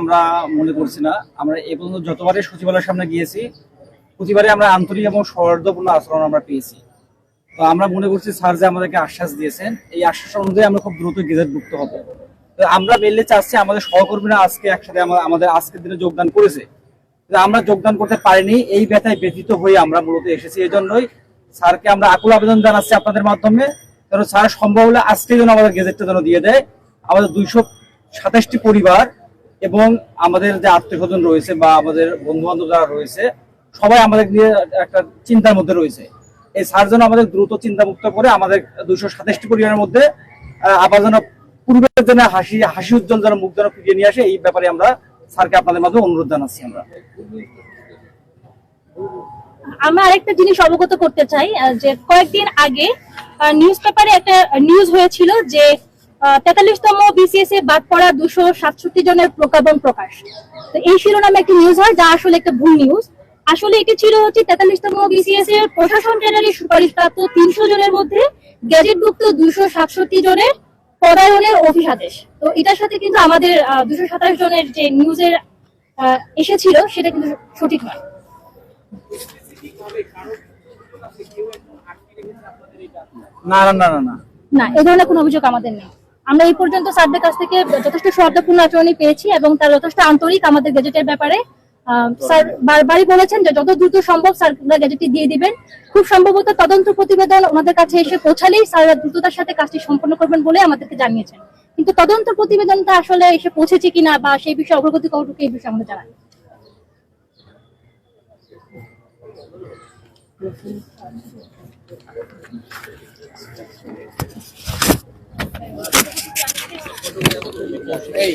আমরা মনে করছি না। আমরা এ পর্যন্ত যতবারই সচিবালয়ের সামনে গিয়েছি প্রতিবারে আমরা আন্তরিক এবং সৌহার্দ্যপূর্ণ আচরণ আমরা পেয়েছি। তো আমরা মনে করছি স্যার যে আমাদেরকে আশ্বাস দিয়েছেন, এই আশ্বাস অনুযায়ী আমরা খুব দ্রুত গেজেটভুক্ত হব। তো আমরা মেনলি চাচ্ছি আমাদের সহকর্মীরা আজকে একসাথে আমাদের আজকের দিনে যোগদান করেছে। আমরা যোগদান করতে পারিনি, এই ব্যথায় ব্যথিত হয়ে আমরা মূলত এসেছি এই জন্যই স্যারকে আমরা আকুল আবেদন জানাচ্ছি আপনাদের মাধ্যমে কারণ স্যার সম্ভব হলে আজকে যেন আমাদের গেজেটটা যেন দিয়ে দেয়। আমাদের দুইশো সাতাশটি পরিবার এবং আমাদের যে আত্মীয় স্বজন রয়েছে বা আমাদের বন্ধু বান্ধব যারা রয়েছে, সবাই আমাদের নিয়ে একটা চিন্তার মধ্যে রয়েছে। এই স্যার যেন আমাদের দ্রুত চিন্তা মুক্ত করে আমাদের দুইশো সাতাশটি পরিবারের মধ্যে আবার যেন পূর্বের যেন হাসি হাসি উজ্জ্বল যেন মুখ যেন ফিরিয়ে নিয়ে আসে, এই ব্যাপারে আমরা স্যারকে আপনাদের মাধ্যমে অনুরোধ জানাচ্ছি আমরা। আমরা আরেকটা জিনিস অবগত করতে চাই যে কয়েকদিন আগে নিউজ পেপারে একটা নিউজ হয়েছিল যে তেতাল্লিশতম বিসিএস এ বাদ পড়া দুশো সাতষট্টি জনের প্রজ্ঞাপন প্রকাশ। তো এই শিরোনামে একটা নিউজ হয় যা আসলে একটা ভুল নিউজ আসলে এটি ছিল হচ্ছে তেতাল্লিশতম বিসিএস এর প্রশাসন ট্রেনারের সুপারিশপ্রাপ্ত তিনশো জনের মধ্যে গ্যাজেটভুক্ত দুশো সাতষট্টি জনের পদায়নের অভিশাদেশ তো এটার সাথে কিন্তু আমাদের দুশো সাতাশ জনের যে নিউজের এসেছিল সেটা কিন্তু সঠিক নয়। না না না না না। না এ ধরনের কোনো অভিযোগ আমাদের নেই। আমরা এই পর্যন্ত স্যারদের কাছ থেকে যথেষ্ট শ্রদ্ধাপূর্ণ আচরণই পেয়েছি এবং তার যথেষ্ট আন্তরিক আমাদের গেজেটের ব্যাপারে। স্যার বারবারই বলেছেন যে যত দ্রুত সম্ভব স্যার গেজেটটি দিয়ে দিবেন। খুব সম্ভবত তদন্ত প্রতিবেদন ওনাদের কাছে এসে পৌঁছালেই স্যার দ্রুততার সাথে কাজটি সম্পন্ন করবেন বলে আমাদেরকে জানিয়েছেন। কিন্তু তদন্ত প্রতিবেদনটা আসলে এসে পৌঁছেছে কিনা বা সেই বিষয়ে অগ্রগতি কতটুকু এই বিষয়ে আমাদের জানা নেই।